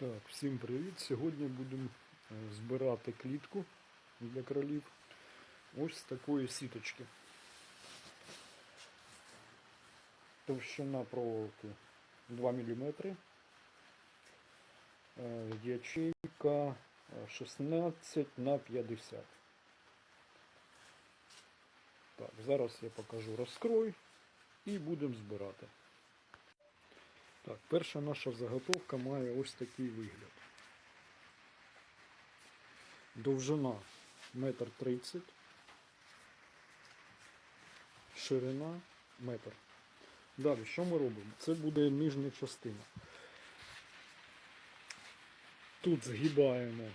Так, всім привіт! Сьогодні будемо е, збирати клітку для кролів. Ось з такої сіточки. Товщина проволоки 2 мм. Ячейка е, 16 на 50. Так, зараз я покажу розкрой і будемо збирати. Так, перша наша заготовка має ось такий вигляд. Довжина 1,30 м, ширина метр. Далі, що ми робимо? Це буде нижня частина. Тут згибаємо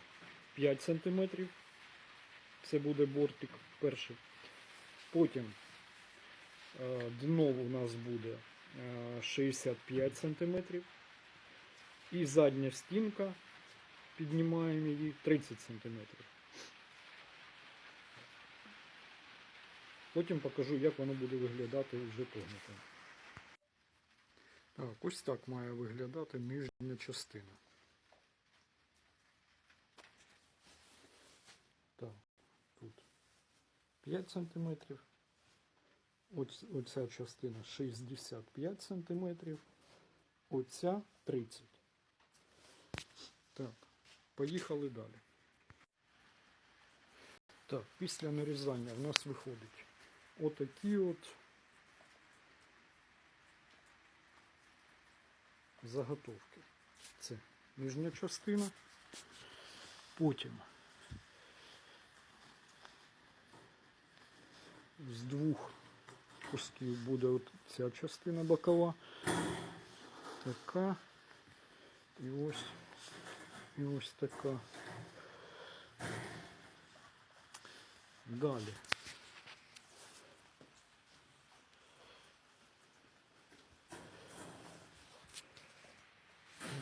5 см. Це буде бортик перший. Потім е, дно у нас буде 65 см. І задня стінка піднімаємо її 30 см. Потім покажу, як воно буде виглядати вже погнуто. Так, ось так має виглядати нижня частина. Так, тут 5 см. Оця частина 65 см. Оця 30. Так, поїхали далі. Так, після нарізання в нас виходить отакі от заготовки. Це нижня частина. Потім з двох кусків буде от ця частина бокова. Така. І ось. І ось така. Далі.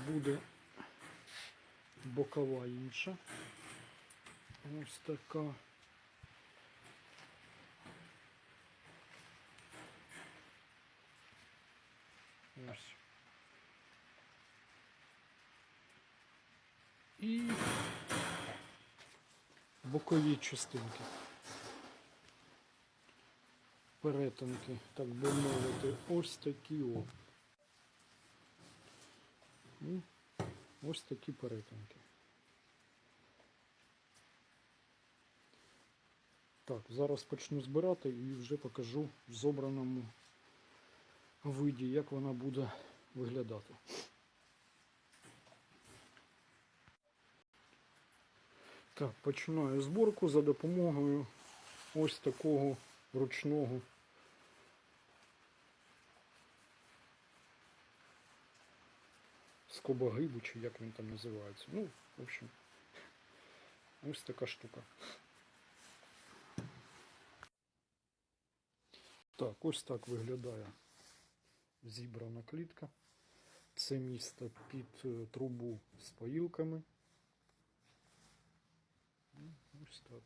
Буде бокова інша. Ось така. Ось. І бокові частинки. Перетинки, так би мовити, ось такі о. Ось такі перетинки. Так, зараз почну збирати і вже покажу в зобраному виді, як вона буде виглядати. Так, починаю зборку за допомогою ось такого ручного скобогибу, чи як він там називається. Ну, в общем, ось така штука. Так, ось так виглядає зібрана клітка. Це місто під е, трубу з поїлками. Ну, Ось так.